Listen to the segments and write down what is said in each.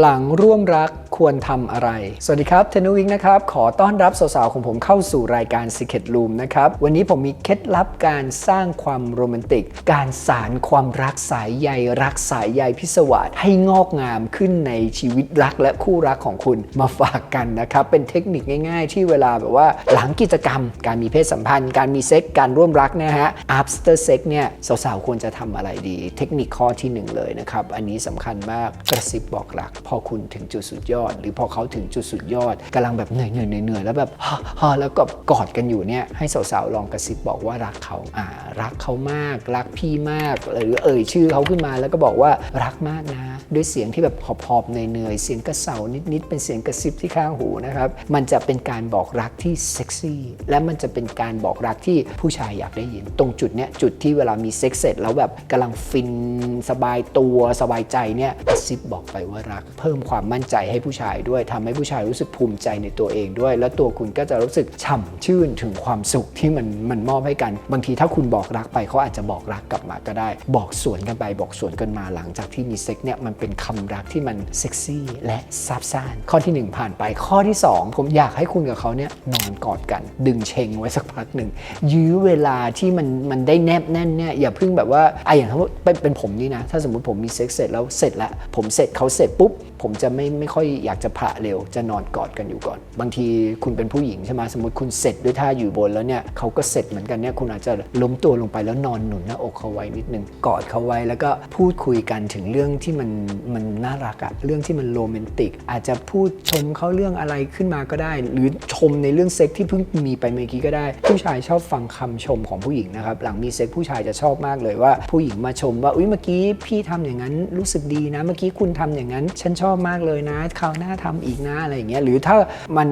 หลังร่วมรักควรทำอะไร สวัสดีครับ เทนุวิกนะครับ ขอต้อนรับสาวๆของผมเข้าสู่รายการ Secret Room นะครับ วันนี้ผมมีเคล็ดลับการสร้างความโรแมนติก การสารความรักสายใยรักสายใยพิศวาสให้งอกงามขึ้นในชีวิตรักและคู่รักของคุณมาฝากกันนะครับ เป็นเทคนิคง่ายๆ ที่เวลาแบบว่าหลังกิจกรรม การมีเพศสัมพันธ์ การมีเซ็กการร่วมรักนะฮะ after sex เนี่ยสาวๆควรจะทำอะไรดี เทคนิคข้อที่หนึ่งเลยนะครับอันนี้สำคัญมากกระซิบบอกรักพอคุณถึงจุดสุดยอด หรือพอเขาถึงจุดสุดยอดกำลังแบบเหนื่อยเหนื่อยเหนื่อยแล้วแบบฮ่าแล้วก็กอดกันอยู่เนี่ยให้สาวๆลองกระซิบบอกว่ารักเขาอ่ารักเขามาก รักพี่มากหรือเอ่ยชื่อเขาขึ้นมาแล้วก็บอกว่ารักมากนะ ด้วยเสียงที่แบบหอบๆเหนื่อยๆเสียงกระเสานิดๆเป็นเสียงกระซิบที่ข้างหูนะครับมันจะเป็นการบอกรักที่เซ็กซี่และมันจะเป็นการบอกรักที่ผู้ชายอยากได้ยิน ตรงจุดเนี้ยจุดที่เวลามีเซ็กเสร็จแล้วแบบกำลังฟินสบายตัวสบายใจเนี่ยกระซิบบอกไปว่ารักเพิ่มความมั่นใจให้ผู้ชายด้วยทำให้ผู้ชายรู้สึกภูมิใจในตัวเองด้วย แล้วตัวคุณก็จะรู้สึกฉ่ำชื่นถึงความสุขที่มันมันมอบให้กัน บางทีถ้าคุณบอกรักไปเขาอาจจะบอกรักกลับมาก็ได้ บอกสวนกันไปบอกสวนกันมาหลังจากที่มีเซ็กเนี่ยมันเป็นคำรักที่มันเซ็กซี่และซาบซ่านข้อทีหนึ่งผ่านไปข้อที่สองผมอยากให้คุณกับเขาเนี่ยนอนกอดกัน ดึงเชงไว้สักพักหนึ่งยื้อเวลาที่มันมันได้แนบแน่นเนี่ยอย่าเพิ่งแบบว่าไออย่างถ้าเป็นเป็นผมนี่นะ ถ้าสมมติผมมีเซ็กเสร็จแล้วเสร็จแล้วผมเสร็จเขาเสร็จปุ๊บผมจะไม่ไม่ค่อยอยากจะพระเร็ว จะนอนกอดกันอยู่ก่อน บางทีคุณเป็นผู้หญิงใช่ไหมสมมติคุณเสร็จด้วยท่าอยู่บนแล้วเนี่ยเขาก็เสร็จเหมือนกันเนี่ยคุณอาจจะล้มตัวลงไปแล้วนอนหนุนหน้าอกเขาไว้นิดนึงกอดเขาไว้แล้วก็พูดคุยกันถึงเรื่องที่มันมันน่ารักอะเรื่องที่มันโรแมนติก อาจจะพูดชมเขาเรื่องอะไรขึ้นมาก็ได้ หรือชมในเรื่องเซ็กที่เพิ่งมีไปเมื่อกี้ก็ได้ ผู้ชายชอบฟังคำชมของผู้หญิงนะครับหลังมีเซ็กผู้ชายจะชอบมากเลยว่า ผู้หญิงมาชมว่าอุ้ยเมื่อกี้พี่ทำอย่างนั้นรู้สึกดีนะ เมื่อกี้คุณทำอย่างนั้นฉันชอบมากเลยนะคราวหน้าทำอีกนะอะไรอย่างเงี้ยหรือถ้ามัน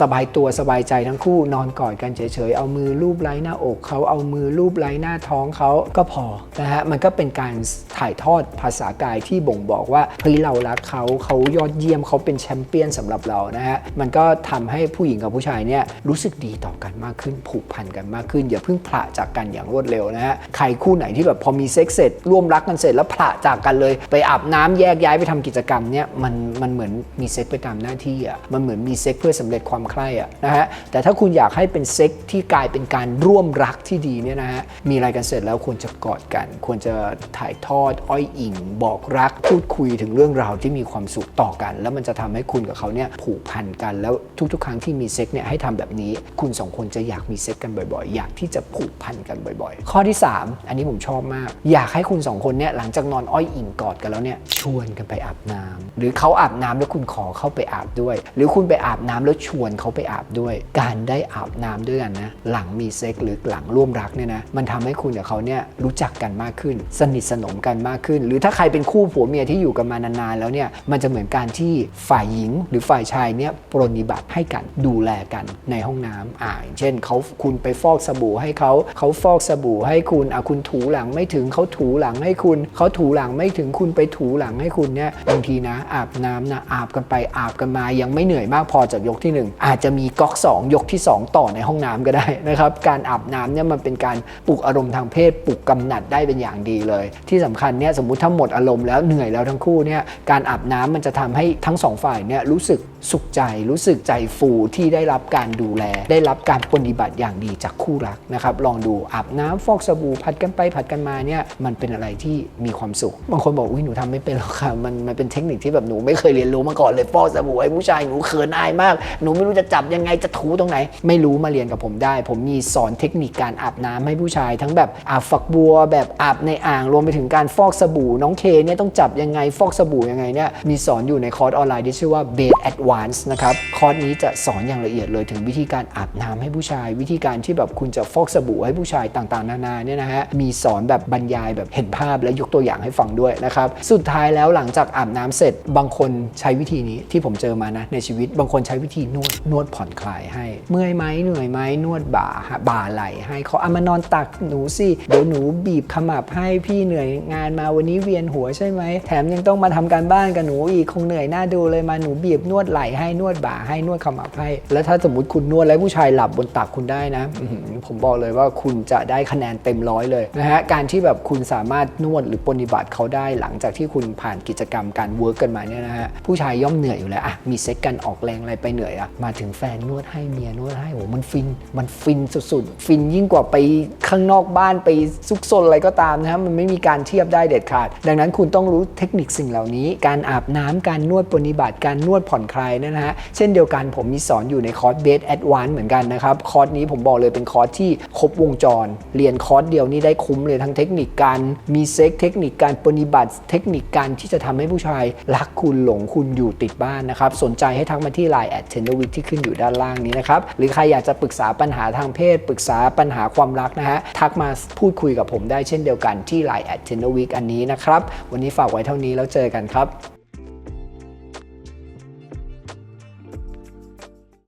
สบายตัวสบายใจทั้งคู่นอนกอดกันเฉยๆเอามือลูบไล้หน้าอกเขาเอามือลูบไล้หน้าท้องเขาก็พอนะฮะมันก็เป็นการถ่ายทอดภาษากายที่บ่งบอกว่าเฮ้ยเรารักเขาเขายอดเยี่ยมเขาเป็นแชมเปี้ยนสำหรับเรานะฮะมันก็ทำให้ผู้หญิงกับผู้ชายเนี่ยรู้สึกดีต่อกันมากขึ้นผูกพันกันมากขึ้นอย่าเพิ่งผละจากกันอย่างรวดเร็วนะฮะใครคู่ไหนที่แบบพอมีเซ็กซ์เสร็จร่วมรักกันเสร็จแล้วผละจากกันเลย ไปอาบน้ำแยกย้ายไปทำกิจกรรมเนี่ยมันมันเหมือนมีเซ็กไปตามหน้าที่อะมันเหมือนมีเซ็กเพื่อสำเร็จความใคร่อะนะฮะแต่ถ้าคุณอยากให้เป็นเซ็กที่กลายเป็นการร่วมรักที่ดีเนี่ยนะฮะมีอะไรกันเสร็จแล้วควรจะกอดกัน ควรจะถ่ายทอดอ้อยอิง บอกรัก พูดคุยถึงเรื่องราวที่มีความสุขต่อกัน แล้วมันจะทำให้คุณกับเขาเนี่ยผูกพันกันแล้วทุกๆ ครั้งที่มีเซ็กเนี่ยให้ทำแบบนี้ คุณสองคนจะอยากมีเซ็กกันบ่อยๆ อยากที่จะผูกพันกันบ่อยๆ ข้อที่ 3 อันนี้ผมชอบมาก อยากให้คุณสองคนเนี่ยหลังจากนอนอ้อยอิงกอดกันแล้วเนี่ยชวนกันไปอาบน้ำ หรือเขาอาบน้ำแล้วคุณขอเข้าไปอาบด้วย หรือคุณไปอาบน้ำแล้วชวนเขาไปอาบด้วย การได้อาบน้ำด้วยกันนะหลังมีเซ็กหรือหลังร่วมรักเนี่ยนะมันทำให้คุณกับเขาเนี่ยรู้จักกันมากขึ้น สนิทสนมกันมากขึ้น หรือถ้าใครเป็นคู่ผัวเมียที่อยู่กันมานานๆแล้วเนี่ยมันจะเหมือนการที่ฝ่ายหญิงหรือฝ่ายชายเนี่ยปรนนิบัติให้กันดูแลกันในห้องน้ำอ่าอ่าเช่นเขาคุณไปฟอกสบู่ให้เขาเขาฟอกสบู่ให้คุณอะคุณถูหลังไม่ถึงเขาถูหลังให้คุณเขาถูหลังไม่ถึงคุณไปถูหลังให้คุณเนี่ยบางทีนะอาบน้ำนะอาบกันไปอาบกันมายังไม่เหนื่อยมากพอจากยกที่หนึ่งอาจจะมีก๊อกสองยกที่สองต่อในห้องน้ำก็ได้นะครับการอาบน้ำเนี่ยมันเป็นการปลุกอารมณ์ทางเพศปลุกกำหนัดได้เป็นอย่างดีเลย ที่สำคัญเนี่ยสมมุติถ้าหมดอารมณ์แล้วเหนื่อยแล้วทั้งคู่เนี่ยการอาบน้ำมันจะทำให้ทั้งสองฝ่ายเนี่ยรู้สึกสุขใจรู้สึกใจฟูที่ได้รับการดูแล ได้รับการปฏิบัติอย่างดีจากคู่รักนะครับ ลองดูอาบน้ำฟอกสบู่ผัดกันไปผัดกันมาเนี่ยมันเป็นอะไรที่มีความสุข บางคนบอกอุ้ยหนูทำไม่เป็นหรอกค่ะมันมันเป็นเทคนิคที่แบบหนูไม่เคยเรียนรู้มาก่อนเลยฟอกสบู่ไอ้ผู้ชายหนูเขินอายมาก หนูไม่รู้จะจับยังไงจะถูตรงไหน ไม่รู้มาเรียนกับผมได้ ผมมีสอนเทคนิคการอาบน้ำให้ผู้ชาย ทั้งแบบอาบฝักบัว แบบอาบในอ่างรวมไปถึงการฟอกสบู่น้องเคเนี่ยต้องจับยังไงฟอกสบู่ยังไงเนี่ยมีสอนอยู่ในคอร์สออนไลน์ที่ชื่อว่า b a d Advance นะครับ คอร์สนี้จะสอนอย่างละเอียดเลยถึงวิธีการอาบน้ำให้ผู้ชาย วิธีการที่แบบคุณจะฟอกสบู่ให้ผู้ชายต่างๆ นานาเนี่ยนะฮะ มีสอนแบบบรรยายแบบเห็นภาพและยกตัวอย่างให้ฟังด้วยนะครับ สุดท้ายแล้วหลังจากอาบน้ำเสร็จ บางคนใช้วิธีนี้ที่ผมเจอมานะในชีวิต บางคนใช้วิธีนวดนวดผ่อนคลายให้ เมื่อยไหมเหนื่อยไหมนวดบ่าบ่าไหลให้เขาเอามานอนตักหนูสิเดี๋ยวหนูบีบขมับให้พี่เหนื่อยงานมาวันนี้เวียนหัวใช่ไหมแถมยังต้องมาทำการบ้านกับหนูอีกคงเหนื่อยหน้าดูเลยมาหนูบีบนวดไหลให้นวดบ่าให้นวดขมับให้ แล้วถ้าสมมติคุณนวดแล้วผู้ชายหลับบนตักคุณได้นะผมบอกเลยว่าคุณจะได้คะแนนเต็มร้อยเลยนะฮะการที่แบบคุณสามารถนวดหรือปฏิบัติเขาได้หลังจากที่คุณผ่านกิจกรรมการเวิร์กกันมาเนี่ยนะฮะผู้ชายย่อมเหนื่อยอยู่แล้วอะมีเซ็กกันออกแรงอะไรไปเหนื่อยอะมาถึงแฟนนวดให้เมียนวดให้โอ้มันฟิน มันฟินสุดๆ ฟินยิ่งกว่าไปข้างนอกบ้านไปซุกซนอะไรก็ตามนะฮะมันไม่มีการเทียบได้เด็ดขาด ดังนั้นคุณต้องรู้เทคนิคสิ่งเหล่านี้ การอาบน้ำการนวดปฏิบัติการนวดผ่อนคลายเนยนะฮะเช่นเดียวกันผมมีสอนอยู่ในคอร์สเบสแอดวานเหมือนกันนะครับคอร์สนี้ผมบอกเลยเป็นคอร์สที่ครบวงจร เรียนคอร์สเดียวนี่ได้คุ้มเลยทั้งเทคนิคการมีเซ็กเทคนิคการปฏิบัติเทคนิคการที่จะทำให้ผู้ชายรักคุณหลงคุณอยู่ติดบ้านนะครับสนใจให้ทักมาที่ Line แอดเทนวิที่ขึ้นอยู่ด้านล่างนี้นะครับหรือใครอยากจะปรึกษาปัญหาทางเพศ ปรึกษาปัญหาความรักนะฮะทักมาพูดคุยกับผมได้เช่นเดียวกันที่ Line แอดเทนวิอันนี้นะครับวันนี้ฝากไว้เท่านี้แล้วเจอกันครับ